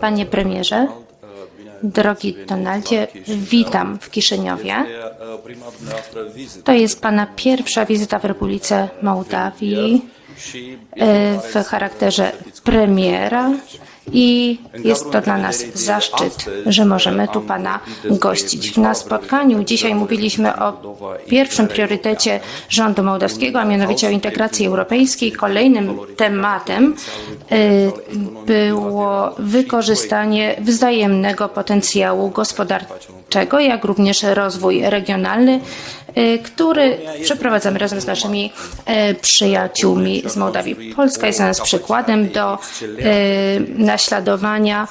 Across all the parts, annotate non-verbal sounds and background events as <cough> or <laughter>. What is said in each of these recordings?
Panie premierze, drogi Donaldzie, witam w Kiszyniowie. To jest Pana pierwsza wizyta w Republice Mołdawii e, w charakterze premiera i jest to dla nas zaszczyt, że możemy tu Pana gościć. Na spotkaniu dzisiaj mówiliśmy o pierwszym priorytecie rządu mołdawskiego, a mianowicie o integracji europejskiej. Kolejnym tematem y, było wykorzystanie wzajemnego potencjału gospodarczego, jak również rozwój regionalny, y, który przeprowadzamy razem z naszymi y, przyjaciółmi z Mołdawii. Polska jest dla nas przykładem do naśladowania,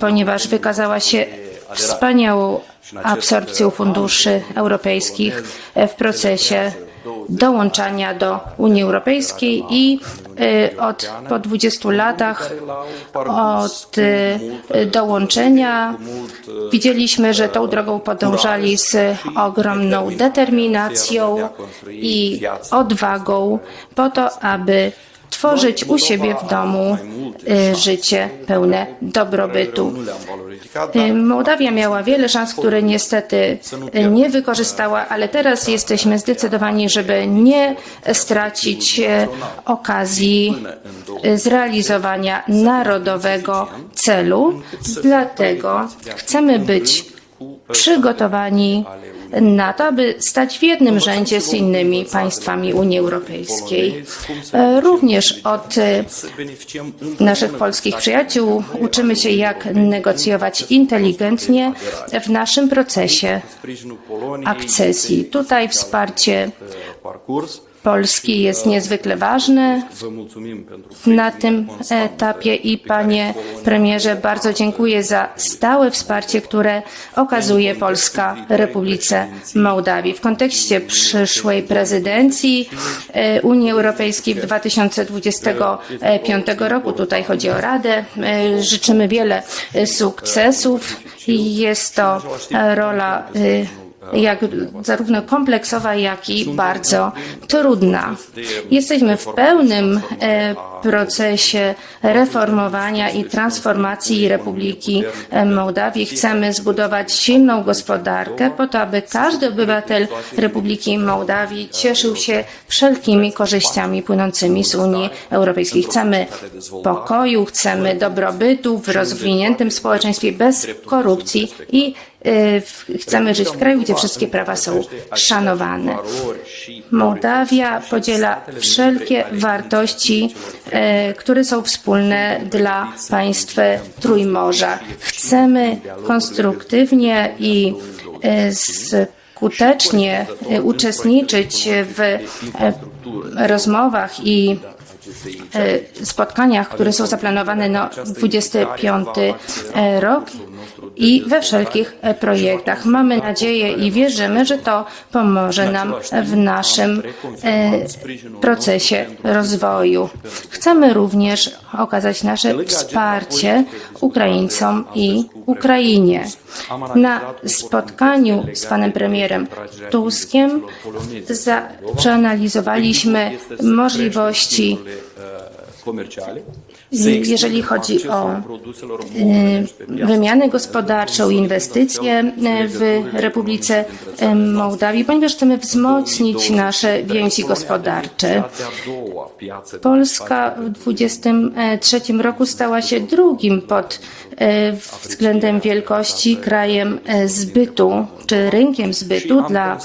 ponieważ wykazała się wspaniałą absorpcją funduszy europejskich w procesie dołączania do Unii Europejskiej i od, po 20 latach od dołączenia widzieliśmy, że tą drogą podążali z ogromną determinacją i odwagą po to, aby tworzyć u siebie w domu życie pełne dobrobytu. Mołdawia miała wiele szans, które niestety nie wykorzystała, ale teraz jesteśmy zdecydowani, żeby nie stracić okazji zrealizowania narodowego celu. Dlatego chcemy być przygotowani na to, aby stać w jednym rzędzie z innymi państwami Unii Europejskiej. Również od naszych polskich przyjaciół uczymy się, jak negocjować inteligentnie w naszym procesie akcesji. Tutaj wsparcie Polski jest niezwykle ważne na tym etapie i panie premierze bardzo dziękuję za stałe wsparcie, które okazuje Polska Republice Mołdawii. W kontekście przyszłej prezydencji Unii Europejskiej w 2025 roku, tutaj chodzi o Radę, życzymy wiele sukcesów. Jest to rola jak zarówno kompleksowa, jak i bardzo trudna. Jesteśmy w pełnym procesie reformowania i transformacji Republiki Mołdawii. Chcemy zbudować silną gospodarkę po to, aby każdy obywatel Republiki Mołdawii cieszył się wszelkimi korzyściami płynącymi z Unii Europejskiej. Chcemy pokoju, chcemy dobrobytu w rozwiniętym społeczeństwie bez korupcji i chcemy żyć w kraju, gdzie wszystkie prawa są szanowane. Mołdawia podziela wszelkie wartości, które są wspólne dla państw Trójmorza. Chcemy konstruktywnie i skutecznie uczestniczyć w rozmowach i spotkaniach, które są zaplanowane na 25 rok i we wszelkich projektach. Mamy nadzieję i wierzymy, że to pomoże nam w naszym procesie rozwoju. Chcemy również okazać nasze wsparcie Ukraińcom i Ukrainie. Na spotkaniu z panem premierem Tuskiem przeanalizowaliśmy możliwości jeżeli chodzi o wymianę gospodarczą, inwestycje w Republice Mołdawii, ponieważ chcemy wzmocnić nasze więzi gospodarcze. Polska w 2023 roku stała się drugim pod względem wielkości krajem zbytu, czy rynkiem zbytu dla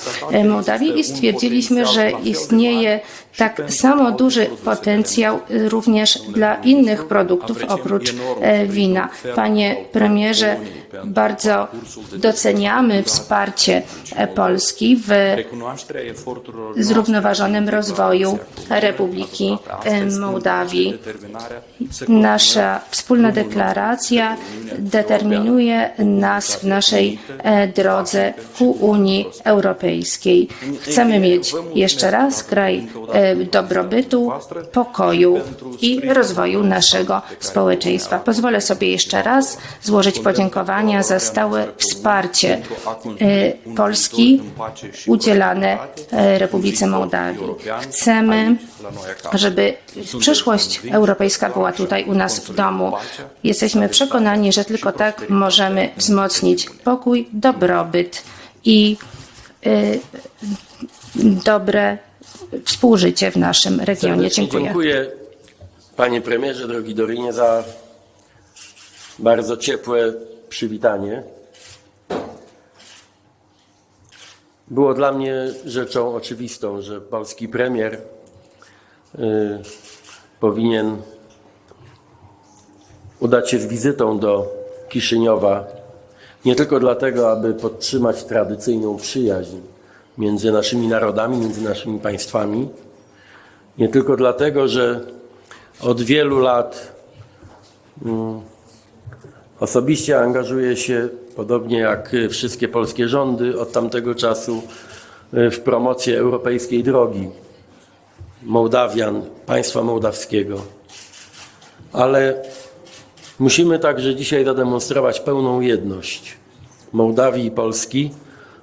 Mołdawii i stwierdziliśmy, że istnieje tak samo duży potencjał również dla innych produktów oprócz wina. Panie premierze, bardzo doceniamy wsparcie Polski w zrównoważonym rozwoju Republiki Mołdawii. Nasza wspólna deklaracja determinuje nas w naszej drodze ku Unii Europejskiej. Chcemy mieć jeszcze raz kraj dobrobytu, pokoju i rozwoju naszego społeczeństwa. Pozwolę sobie jeszcze raz złożyć podziękowania za stałe wsparcie e, Polski udzielane e, Republice Mołdawii. Chcemy, żeby przyszłość europejska była tutaj u nas w domu. Jesteśmy przekonani, że tylko tak możemy wzmocnić pokój, dobrobyt i dobre współżycie w naszym regionie. Dziękuję. dziękuję panie premierze, drogi Dorinie, za bardzo ciepłe przywitanie. Było dla mnie rzeczą oczywistą, że polski premier y, powinien udać się z wizytą do Kiszyniowa nie tylko dlatego, aby podtrzymać tradycyjną przyjaźń między naszymi narodami, między naszymi państwami, nie tylko dlatego, że od wielu lat mm, osobiście angażuje się, podobnie jak wszystkie polskie rządy od tamtego czasu, y, w promocję europejskiej drogi Mołdawian, państwa mołdawskiego. Ale musimy także dzisiaj zademonstrować pełną jedność Mołdawii i Polski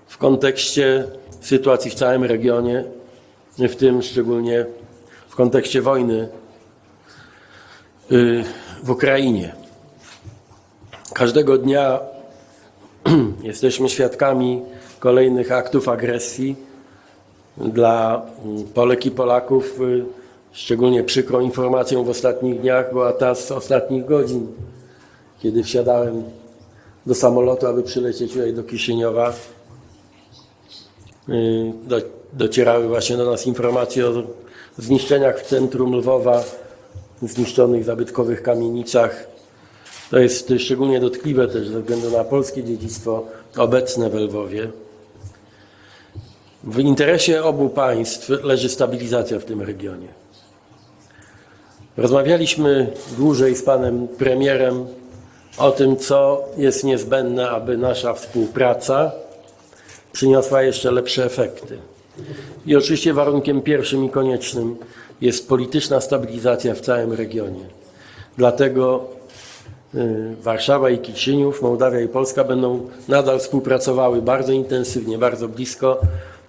w kontekście sytuacji w całym regionie, w tym szczególnie w kontekście wojny y, w Ukrainie. Każdego dnia <clears throat> jesteśmy świadkami kolejnych aktów agresji. Dla mm, Polek i Polaków y, szczególnie przykrą informacją w ostatnich dniach była ta z ostatnich godzin, kiedy wsiadałem do samolotu, aby przylecieć tutaj do Kiszyniowa. Y, Do, docierały właśnie do nas informacje o zniszczeniach w centrum Lwowa, zniszczonych zabytkowych kamienicach. To jest szczególnie dotkliwe też ze względu na polskie dziedzictwo obecne w Lwowie. W interesie obu państw leży stabilizacja w tym regionie. Rozmawialiśmy dłużej z panem premierem o tym, co jest niezbędne, aby nasza współpraca przyniosła jeszcze lepsze efekty. I oczywiście warunkiem pierwszym i koniecznym jest polityczna stabilizacja w całym regionie. Dlatego y, Warszawa i Kiczyniów, Mołdawia i Polska będą nadal współpracowały bardzo intensywnie, bardzo blisko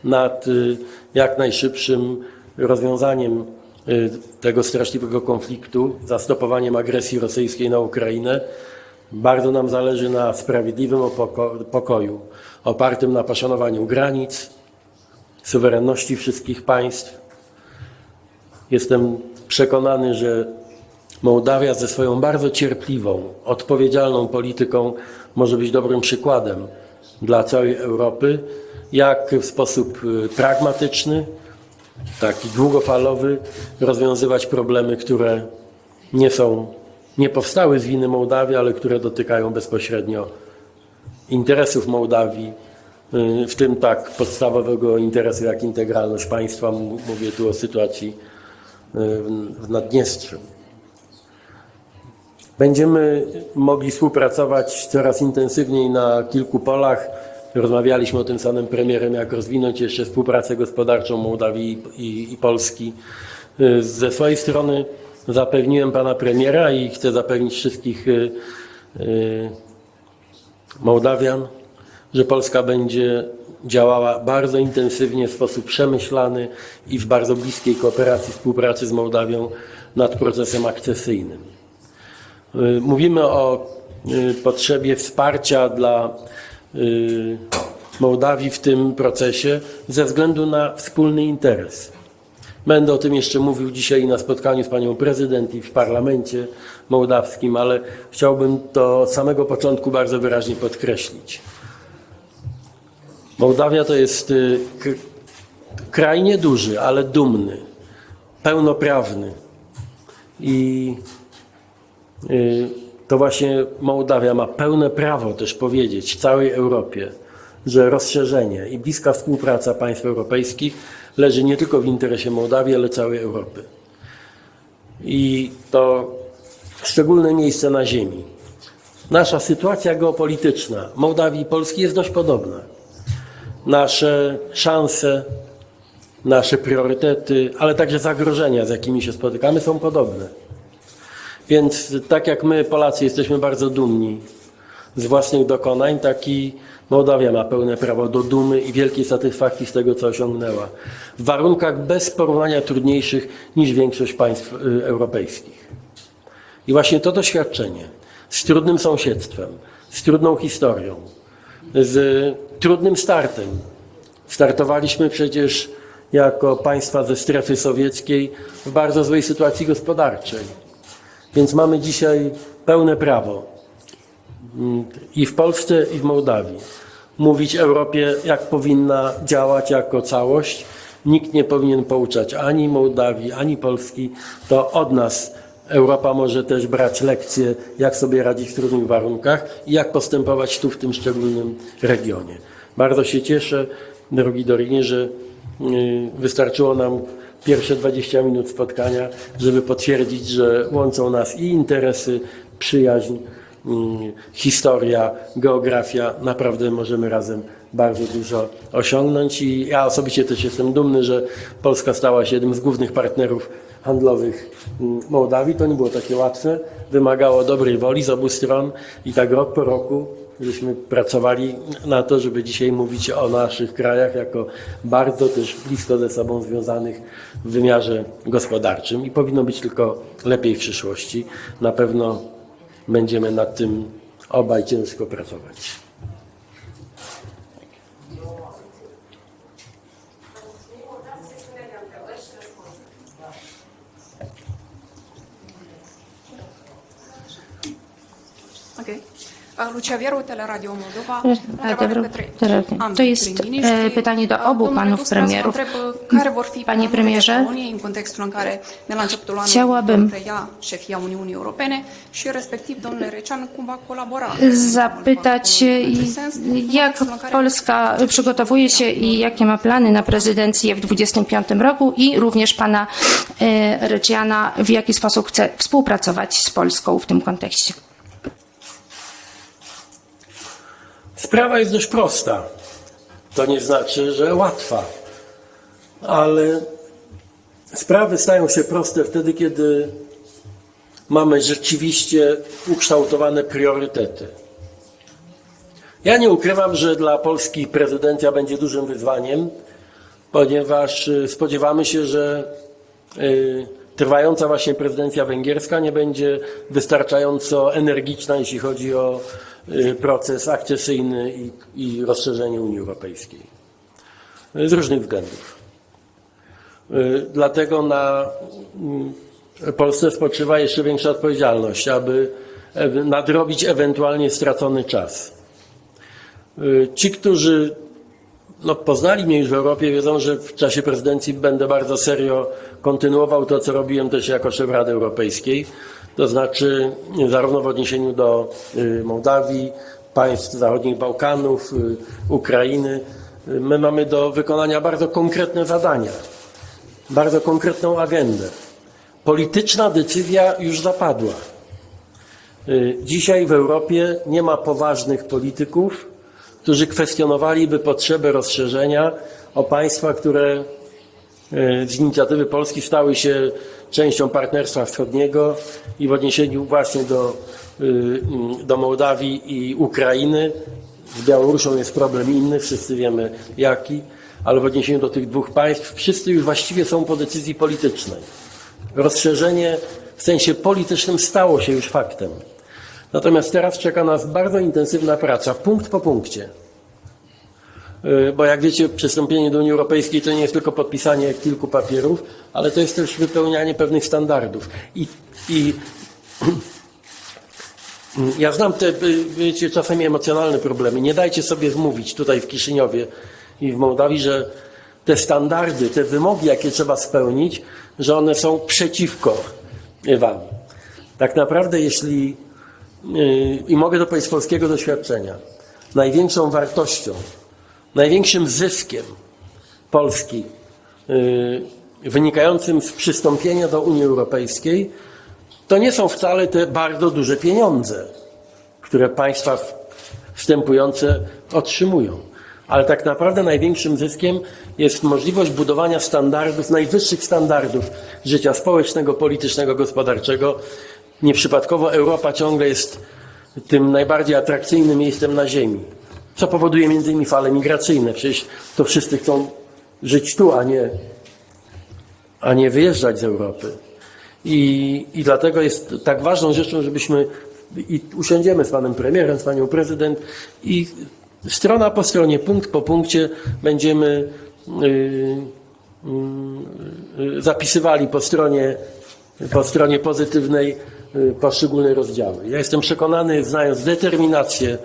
nad y, jak najszybszym rozwiązaniem y, tego straszliwego konfliktu, zastopowaniem agresji rosyjskiej na Ukrainę. Bardzo nam zależy na sprawiedliwym pokoju, opartym na poszanowaniu granic, suwerenności wszystkich państw. Jestem przekonany, że Mołdawia ze swoją bardzo cierpliwą, odpowiedzialną polityką może być dobrym przykładem dla całej Europy, jak w sposób y, pragmatyczny, taki długofalowy rozwiązywać problemy, które nie są, nie powstały z winy Mołdawii, ale które dotykają bezpośrednio interesów Mołdawii, y, w tym tak podstawowego interesu jak integralność państwa. Mówię tu o sytuacji y, w- Naddniestrzu. Będziemy mogli współpracować coraz intensywniej na kilku polach. Rozmawialiśmy o tym panem premierem, jak rozwinąć jeszcze współpracę gospodarczą Mołdawii i, i Polski. Y, Ze swojej strony zapewniłem pana premiera i chcę zapewnić wszystkich y, y, Mołdawian, że Polska będzie działała bardzo intensywnie, w sposób przemyślany i w bardzo bliskiej kooperacji, współpracy z Mołdawią nad procesem akcesyjnym. Y, Mówimy o potrzebie wsparcia dla Mołdawii w tym procesie ze względu na wspólny interes. Będę o tym jeszcze mówił dzisiaj na spotkaniu z panią prezydent i w parlamencie mołdawskim, ale chciałbym to od samego początku bardzo wyraźnie podkreślić. Mołdawia to jest y, kraj nieduży, ale dumny, pełnoprawny i Y, to właśnie Mołdawia ma pełne prawo też powiedzieć całej Europie, że rozszerzenie i bliska współpraca państw europejskich leży nie tylko w interesie Mołdawii, ale całej Europy. I to szczególne miejsce na ziemi. Nasza sytuacja geopolityczna Mołdawii i Polski jest dość podobna. Nasze szanse, nasze priorytety, ale także zagrożenia, z jakimi się spotykamy, są podobne. Więc tak jak my, Polacy, jesteśmy bardzo dumni z własnych dokonań, tak i Mołdawia ma pełne prawo do dumy i wielkiej satysfakcji z tego, co osiągnęła. W warunkach bez porównania trudniejszych niż większość państw y, europejskich. I właśnie to doświadczenie z trudnym sąsiedztwem, z trudną historią, z trudnym startem. Startowaliśmy przecież jako państwa ze strefy sowieckiej w bardzo złej sytuacji gospodarczej. Więc mamy dzisiaj pełne prawo i w Polsce, i w Mołdawii mówić Europie, jak powinna działać jako całość. Nikt nie powinien pouczać ani Mołdawii, ani Polski. To od nas Europa może też brać lekcje, jak sobie radzić w trudnych warunkach i jak postępować tu w tym szczególnym regionie. Bardzo się cieszę, drogi Dorinie, że y, wystarczyło nam pierwsze 20 minut spotkania, żeby potwierdzić, że łączą nas i interesy, przyjaźń, historia, geografia. Naprawdę możemy razem bardzo dużo osiągnąć i ja osobiście też jestem dumny, że Polska stała się jednym z głównych partnerów handlowych mm, Mołdawii. To nie było takie łatwe, wymagało dobrej woli z obu stron i tak rok po roku żeśmy pracowali na to, żeby dzisiaj mówić o naszych krajach jako bardzo też blisko ze sobą związanych w wymiarze gospodarczym i powinno być tylko lepiej w przyszłości. Na pewno będziemy nad tym obaj ciężko pracować. Ok. Teleradio. To jest e, pytanie do obu panów premierów. Panie premierze, chciałabym zapytać, i- jak Polska przygotowuje się i jakie ma plany na prezydencję w 2025 roku i również pana e, Ryciana, w jaki sposób chce współpracować z Polską w tym kontekście. Sprawa jest dość prosta. To nie znaczy, że łatwa, ale sprawy stają się proste wtedy, kiedy mamy rzeczywiście ukształtowane priorytety. Ja nie ukrywam, że dla Polski prezydencja będzie dużym wyzwaniem, ponieważ y, spodziewamy się, że y, trwająca właśnie prezydencja węgierska nie będzie wystarczająco energiczna, jeśli chodzi o proces akcesyjny i, i rozszerzenie Unii Europejskiej. Y, Z różnych względów. Y, Dlatego na Polsce spoczywa jeszcze większa odpowiedzialność, aby nadrobić ewentualnie stracony czas. Y, Ci, którzy no, poznali mnie już w Europie, wiedzą, że w czasie prezydencji będę bardzo serio kontynuował to, co robiłem też jako szef Rady Europejskiej. To znaczy zarówno w odniesieniu do y, Mołdawii, państw zachodnich Bałkanów, y, Ukrainy. Y, My mamy do wykonania bardzo konkretne zadania, bardzo konkretną agendę. Polityczna decyzja już zapadła. Dzisiaj w Europie nie ma poważnych polityków, którzy kwestionowaliby potrzebę rozszerzenia o państwa, które z inicjatywy Polski stały się częścią Partnerstwa Wschodniego i w odniesieniu właśnie do, y, do Mołdawii i Ukrainy. Z Białorusią jest problem inny, wszyscy wiemy jaki, ale w odniesieniu do tych dwóch państw wszyscy już właściwie są po decyzji politycznej. Rozszerzenie w sensie politycznym stało się już faktem. Natomiast teraz czeka nas bardzo intensywna praca, punkt po punkcie. Yy, Bo jak wiecie, przystąpienie do Unii Europejskiej to nie jest tylko podpisanie kilku papierów, ale to jest też wypełnianie pewnych standardów. I, i <clears throat> ja znam te, y, wiecie, czasami emocjonalne problemy. Nie dajcie sobie wmówić tutaj w Kiszyniowie i w Mołdawii, że te standardy, te wymogi, jakie trzeba spełnić, że one są przeciwko wam. Tak naprawdę, jeśli, yy, i mogę to powiedzieć z polskiego doświadczenia, największą wartością, największym zyskiem Polski yy, wynikającym z przystąpienia do Unii Europejskiej to nie są wcale te bardzo duże pieniądze, które państwa wstępujące otrzymują. Ale tak naprawdę największym zyskiem jest możliwość budowania standardów, najwyższych standardów życia społecznego, politycznego, gospodarczego nieprzypadkowo Europa ciągle jest tym najbardziej atrakcyjnym miejscem na Ziemi. Co powoduje między innymi fale migracyjne. Przecież to wszyscy chcą żyć tu, a nie, a nie wyjeżdżać z Europy. I, I dlatego jest tak ważną rzeczą, żebyśmy i usiądziemy z panem premierem, z panią prezydent i strona po stronie, punkt po punkcie będziemy yy, yy, zapisywali po stronie, po stronie pozytywnej yy, poszczególne rozdziały. Ja jestem przekonany, znając determinację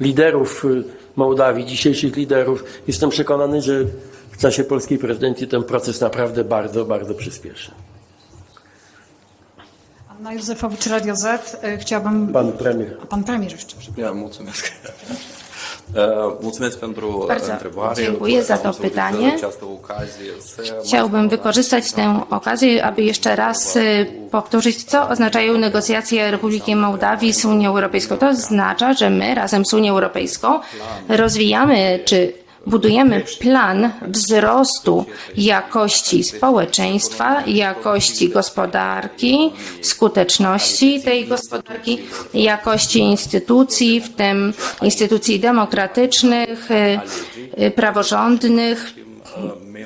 liderów yy, Mołdawii, dzisiejszych liderów, jestem przekonany, że w czasie polskiej prezydencji ten proces naprawdę bardzo, bardzo przyspieszy. Anna Józefowicz, Radio Z. E, Chciałabym... Pan premier. A pan premier jeszcze, przepraszam. Ja, mulțumesc. Mulțumesc pentru Bardzo dziękuję za to pytanie. Chciałbym wykorzystać tę okazję, aby jeszcze raz y, powtórzyć, co oznaczają negocjacje Republiki Mołdawii z Unią Europejską. To oznacza, że my razem z Unią Europejską rozwijamy czy budujemy plan wzrostu jakości społeczeństwa, jakości gospodarki, skuteczności tej gospodarki, jakości instytucji, w tym instytucji demokratycznych, y, y, praworządnych,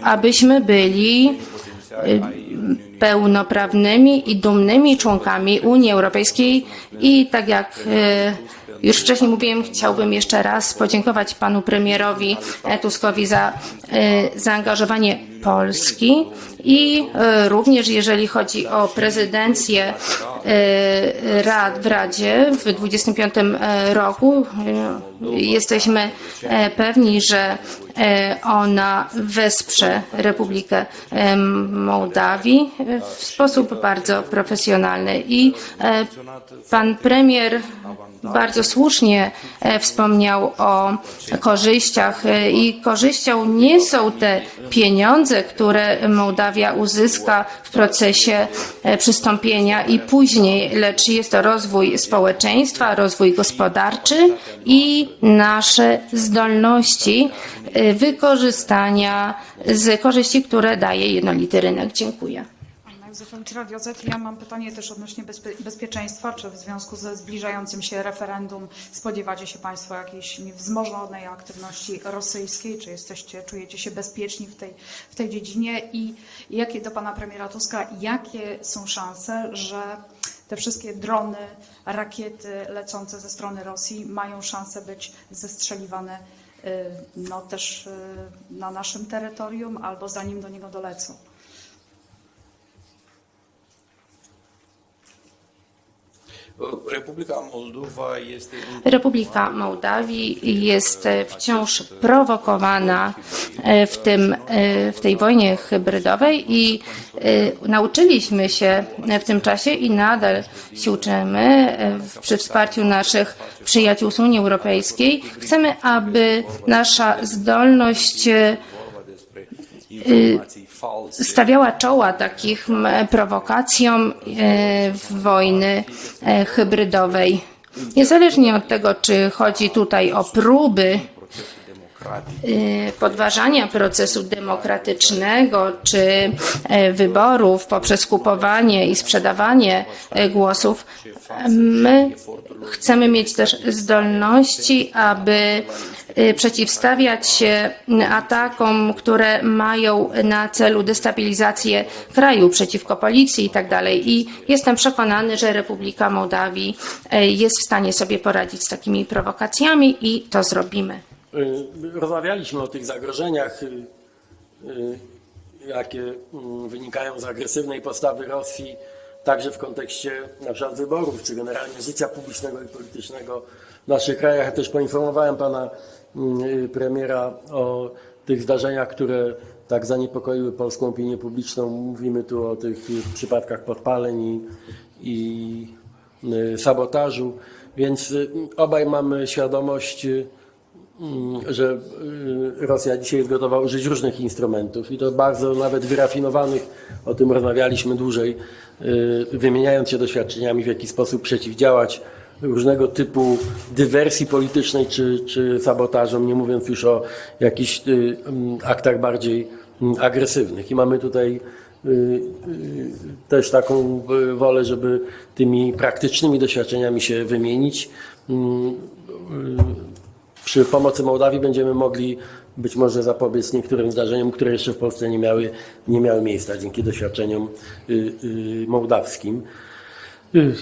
abyśmy byli y, pełnoprawnymi i dumnymi członkami Unii Europejskiej i tak jak już wcześniej mówiłem, chciałbym jeszcze raz podziękować panu premierowi e, Tuskowi za y, zaangażowanie Polski i y, również jeżeli chodzi o prezydencję y, rad w Radzie w 25 roku, jesteśmy e, pewni, że e, ona wesprze Republikę Mołdawii e, w sposób bardzo profesjonalny. I e, pan premier bardzo słusznie e, wspomniał o korzyściach e, i korzyścią nie są te pieniądze, które Mołdawia uzyska w procesie e, przystąpienia i później, lecz jest to rozwój społeczeństwa, rozwój gospodarczy i nasze zdolności wykorzystania z korzyści, które daje jednolity rynek. Dziękuję. Z. Ja mam pytanie też odnośnie bezpie bezpieczeństwa. Czy w związku ze zbliżającym się referendum spodziewacie się Państwo jakiejś wzmożonej aktywności rosyjskiej? Czy jesteście, czujecie się bezpieczni w tej, w tej dziedzinie? I jakie do Pana Premiera Tuska, jakie są szanse, że te wszystkie drony, rakiety lecące ze strony Rosji mają szansę być zestrzeliwane y, no, też y, na naszym terytorium albo zanim do niego dolecą? Republika Mołdawii jest e, wciąż prowokowana e, w, tym, e, w tej wojnie hybrydowej i nauczyliśmy się w tym czasie i nadal się uczymy przy wsparciu naszych przyjaciół z Unii Europejskiej. Chcemy, aby nasza zdolność. Stawiała czoła takich prowokacjom e, wojny e, hybrydowej. Niezależnie od tego, czy chodzi tutaj o próby e, podważania procesu demokratycznego, czy wyborów poprzez kupowanie i sprzedawanie głosów, my chcemy mieć też zdolności, aby przeciwstawiać się atakom, które mają na celu destabilizację kraju przeciwko policji i tak. I jestem przekonany, że Republika Mołdawii e, jest w stanie sobie poradzić z takimi prowokacjami i to zrobimy. Y, Rozmawialiśmy o tych zagrożeniach, y, y, jakie mm, wynikają z agresywnej postawy Rosji, także w kontekście na przykład wyborów, czy generalnie życia publicznego i politycznego w naszych krajach. Ja też poinformowałem pana y, premiera o tych zdarzeniach, które tak zaniepokoiły polską opinię publiczną. Mówimy tu o tych przypadkach podpaleń i, i y, sabotażu, więc y, obaj mamy świadomość, y, Mm, że Rosja dzisiaj jest gotowa użyć różnych instrumentów i to bardzo nawet wyrafinowanych, o tym rozmawialiśmy dłużej, wymieniając się doświadczeniami, w jaki sposób przeciwdziałać różnego typu dywersji politycznej czy, czy sabotażom, nie mówiąc już o jakichś y, mm, aktach bardziej mm, agresywnych. I mamy tutaj y, y, też taką wolę, żeby tymi praktycznymi doświadczeniami się wymienić. Mm, Przy pomocy Mołdawii będziemy mogli być może zapobiec niektórym zdarzeniom, które jeszcze w Polsce nie miały, nie miały miejsca dzięki doświadczeniom mołdawskim.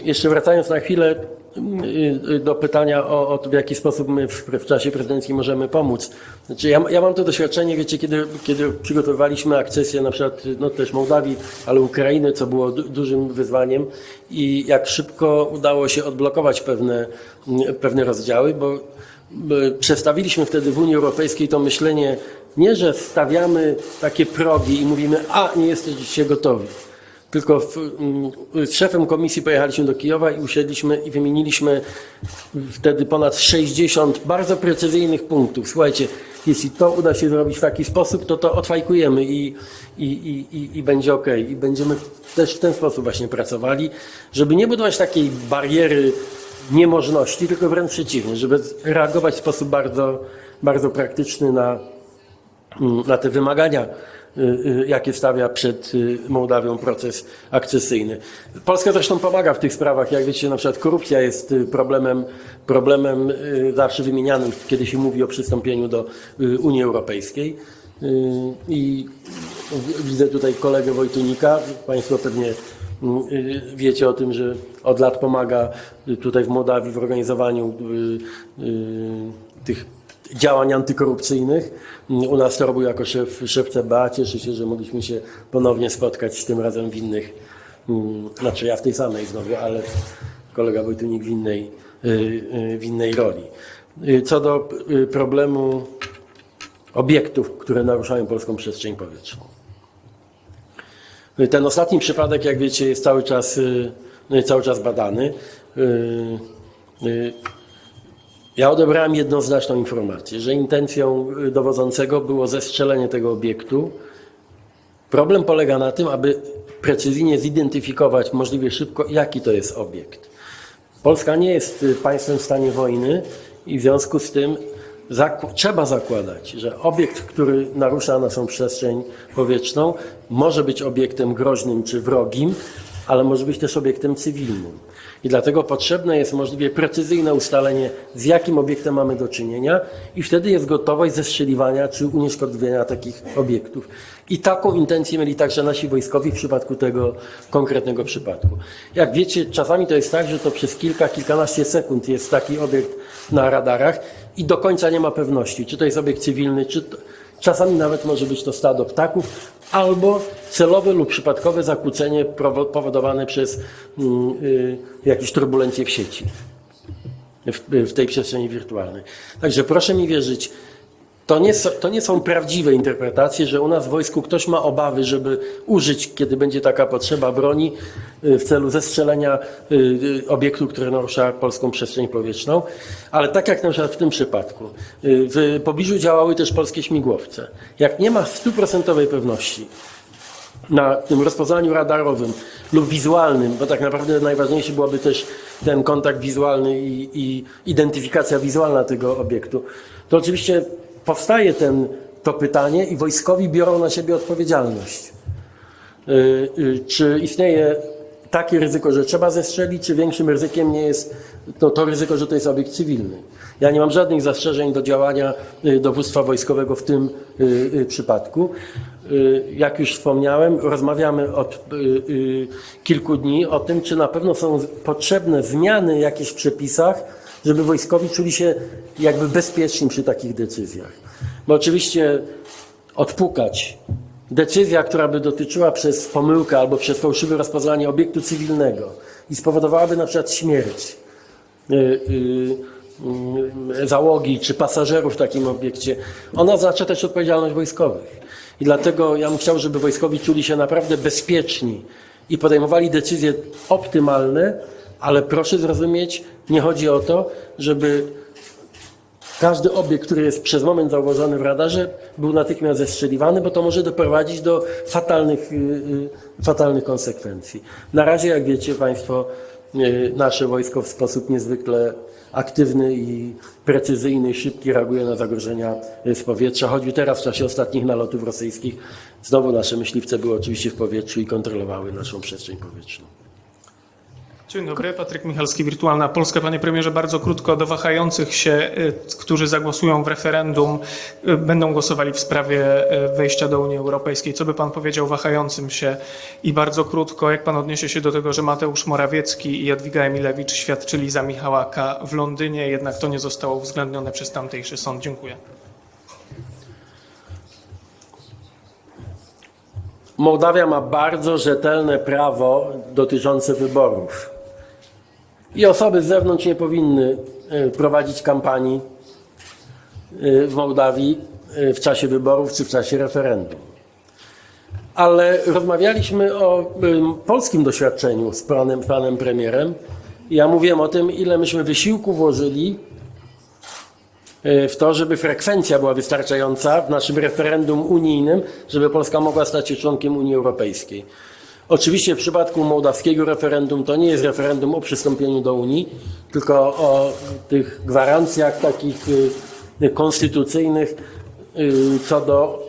Jeszcze wracając na chwilę y, y, do pytania o, o to, w jaki sposób my w, w czasie prezydenckim możemy pomóc. Znaczy ja, ja mam to doświadczenie, wiecie, kiedy, kiedy przygotowywaliśmy akcesję na przykład no też Mołdawii, ale Ukrainy, co było du, dużym wyzwaniem i jak szybko udało się odblokować pewne, mm, pewne rozdziały, bo przestawiliśmy wtedy w Unii Europejskiej to myślenie nie, że stawiamy takie progi i mówimy, a nie jesteście gotowi. Tylko w, mm, z szefem komisji pojechaliśmy do Kijowa i usiedliśmy i wymieniliśmy wtedy ponad 60 bardzo precyzyjnych punktów. Słuchajcie, jeśli to uda się zrobić w taki sposób, to to odfajkujemy i, i, i, i, i będzie ok. I będziemy też w ten sposób właśnie pracowali, żeby nie budować takiej bariery niemożności, tylko wręcz przeciwnie, żeby reagować w sposób bardzo, bardzo praktyczny na, na te wymagania, y, y, jakie stawia przed y, Mołdawią proces akcesyjny. Polska zresztą pomaga w tych sprawach. Jak wiecie, na przykład korupcja jest problemem, problemem zawsze wymienianym, kiedy się mówi o przystąpieniu do Unii Europejskiej. I widzę tutaj kolegę Wojtunika. Państwo pewnie mm, wiecie o tym, że od lat pomaga tutaj w Mołdawii w organizowaniu tych działań antykorupcyjnych. U nas to robił jako szef, szef CBA. Cieszę się, że mogliśmy się ponownie spotkać, tym razem w innych, mm, znaczy ja w tej samej znowu, ale kolega Wojtunik w innej, y, y, w innej roli. Y, Co do problemu obiektów, które naruszają polską przestrzeń powietrzną. Ten ostatni przypadek, jak wiecie, jest cały czas, cały czas badany. Ja odebrałem jednoznaczną informację, że intencją y, dowodzącego było zestrzelenie tego obiektu. Problem polega na tym, aby precyzyjnie zidentyfikować możliwie szybko, jaki to jest obiekt. Polska nie jest y, państwem w stanie wojny i w związku z tym trzeba zakładać, że obiekt, który narusza naszą przestrzeń powietrzną, może być obiektem groźnym czy wrogim, ale może być też obiektem cywilnym. I dlatego potrzebne jest możliwie precyzyjne ustalenie, z jakim obiektem mamy do czynienia, i wtedy jest gotowość zestrzeliwania czy unieszkodliwienia takich obiektów. I taką intencję mieli także nasi wojskowi w przypadku tego konkretnego przypadku. Jak wiecie, czasami to jest tak, że to przez kilka, kilkanaście sekund jest taki obiekt na radarach i do końca nie ma pewności, czy to jest obiekt cywilny, czy to, czasami nawet może być to stado ptaków, albo celowe lub przypadkowe zakłócenie powodowane przez mm, y, jakieś turbulencje w sieci w tej przestrzeni wirtualnej. Także proszę mi wierzyć, to nie, są, to nie są prawdziwe interpretacje, że u nas w wojsku ktoś ma obawy, żeby użyć, kiedy będzie taka potrzeba broni y, w celu zestrzelenia y, y, obiektu, który narusza polską przestrzeń powietrzną. Ale tak jak na przykład w tym przypadku, w pobliżu działały też polskie śmigłowce. Jak nie ma stuprocentowej pewności, na tym rozpoznaniu radarowym lub wizualnym, bo tak naprawdę najważniejszy byłoby też ten kontakt wizualny i, i identyfikacja wizualna tego obiektu, to oczywiście powstaje ten, to pytanie i wojskowi biorą na siebie odpowiedzialność. Y, y, Czy istnieje takie ryzyko, że trzeba zestrzelić, czy większym ryzykiem nie jest to, to ryzyko, że to jest obiekt cywilny? Ja nie mam żadnych zastrzeżeń do działania y, dowództwa wojskowego w tym przypadku. Jak już wspomniałem, rozmawiamy od kilku dni o tym, czy na pewno są potrzebne zmiany jakieś w przepisach, żeby wojskowi czuli się jakby bezpieczni przy takich decyzjach. Bo oczywiście odpukać decyzja, która by dotyczyła przez pomyłkę albo przez fałszywe rozpoznanie obiektu cywilnego i spowodowałaby na przykład śmierć y, y, y, załogi czy pasażerów w takim obiekcie, ona oznacza też odpowiedzialność wojskowych. I dlatego ja bym chciał, żeby wojskowi czuli się naprawdę bezpieczni i podejmowali decyzje optymalne, ale proszę zrozumieć, nie chodzi o to, żeby każdy obiekt, który jest przez moment zauważony w radarze, był natychmiast zestrzeliwany, bo to może doprowadzić do fatalnych, y, y, fatalnych konsekwencji. Na razie, jak wiecie Państwo, y, nasze wojsko w sposób niezwykle aktywny i precyzyjny, szybki reaguje na zagrożenia z powietrza. Choćby teraz w czasie ostatnich nalotów rosyjskich znowu nasze myśliwce były oczywiście w powietrzu i kontrolowały naszą przestrzeń powietrzną. Dzień dobry, Patryk Michalski, Wirtualna Polska. Panie premierze, bardzo krótko do wahających się, y, którzy zagłosują w referendum, y, będą głosowali w sprawie y, wejścia do Unii Europejskiej. Co by pan powiedział wahającym się? I bardzo krótko, jak pan odniesie się do tego, że Mateusz Morawiecki i Jadwiga Emilewicz świadczyli za Michała K. w Londynie, jednak to nie zostało uwzględnione przez tamtejszy sąd. Dziękuję. Mołdawia ma bardzo rzetelne prawo dotyczące wyborów. I osoby z zewnątrz nie powinny e, prowadzić kampanii e, w Mołdawii e, w czasie wyborów czy w czasie referendum. Ale rozmawialiśmy o polskim doświadczeniu z panem, panem premierem. Ja mówiłem o tym, ile myśmy wysiłku włożyli w to, żeby frekwencja była wystarczająca w naszym referendum unijnym, żeby Polska mogła stać się członkiem Unii Europejskiej. Oczywiście w przypadku mołdawskiego referendum to nie jest referendum o przystąpieniu do Unii, tylko o tych gwarancjach takich y, konstytucyjnych y, co do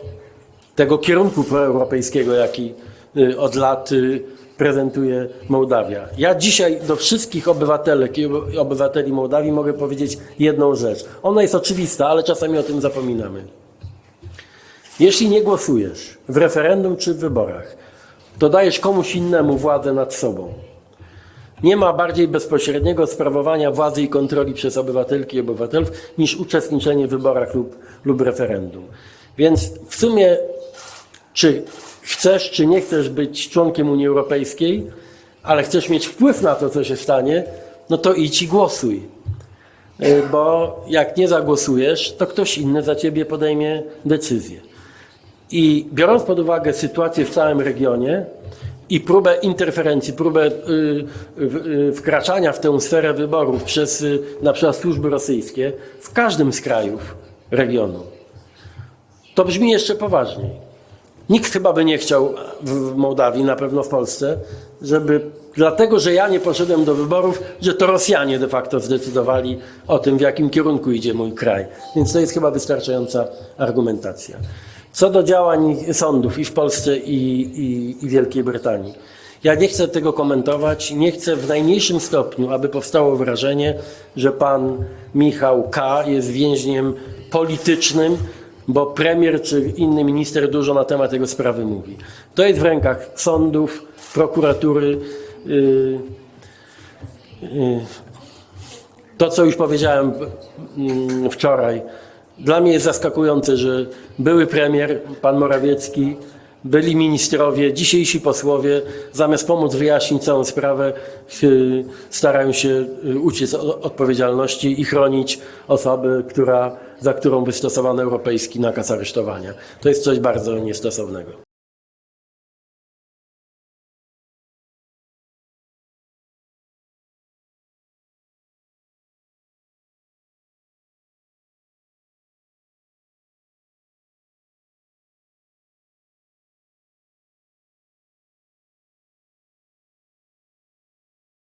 tego kierunku proeuropejskiego, jaki y, od lat y, prezentuje Mołdawia. Ja dzisiaj do wszystkich obywatelek i oby- obywateli Mołdawii mogę powiedzieć jedną rzecz. Ona jest oczywista, ale czasami o tym zapominamy. Jeśli nie głosujesz w referendum czy w wyborach, to dajesz komuś innemu władzę nad sobą. Nie ma bardziej bezpośredniego sprawowania władzy i kontroli przez obywatelki i obywatelów niż uczestniczenie w wyborach lub, lub referendum. Więc w sumie, czy chcesz, czy nie chcesz być członkiem Unii Europejskiej, ale chcesz mieć wpływ na to, co się stanie, no to idź i głosuj. Y, Bo jak nie zagłosujesz, to ktoś inny za ciebie podejmie decyzję. I biorąc pod uwagę sytuację w całym regionie i próbę interferencji, próbę y, y, wkraczania w tę sferę wyborów przez y, na przykład służby rosyjskie w każdym z krajów regionu, to brzmi jeszcze poważniej. Nikt chyba by nie chciał w Mołdawii, na pewno w Polsce, żeby dlatego, że ja nie poszedłem do wyborów, że to Rosjanie de facto zdecydowali o tym, w jakim kierunku idzie mój kraj. Więc to jest chyba wystarczająca argumentacja. Co do działań sądów i w Polsce, i, i, i Wielkiej Brytanii. Ja nie chcę tego komentować, nie chcę w najmniejszym stopniu, aby powstało wrażenie, że pan Michał K. jest więźniem politycznym, bo premier czy inny minister dużo na temat tego sprawy mówi. To jest w rękach sądów, prokuratury. Yy, yy, to, co już powiedziałem mm, wczoraj, dla mnie jest zaskakujące, że były premier, pan Morawiecki, byli ministrowie, dzisiejsi posłowie, zamiast pomóc wyjaśnić całą sprawę, starają się yy, uciec od odpowiedzialności i chronić osobę, która, za którą wystosowano europejski nakaz aresztowania. To jest coś bardzo niestosownego.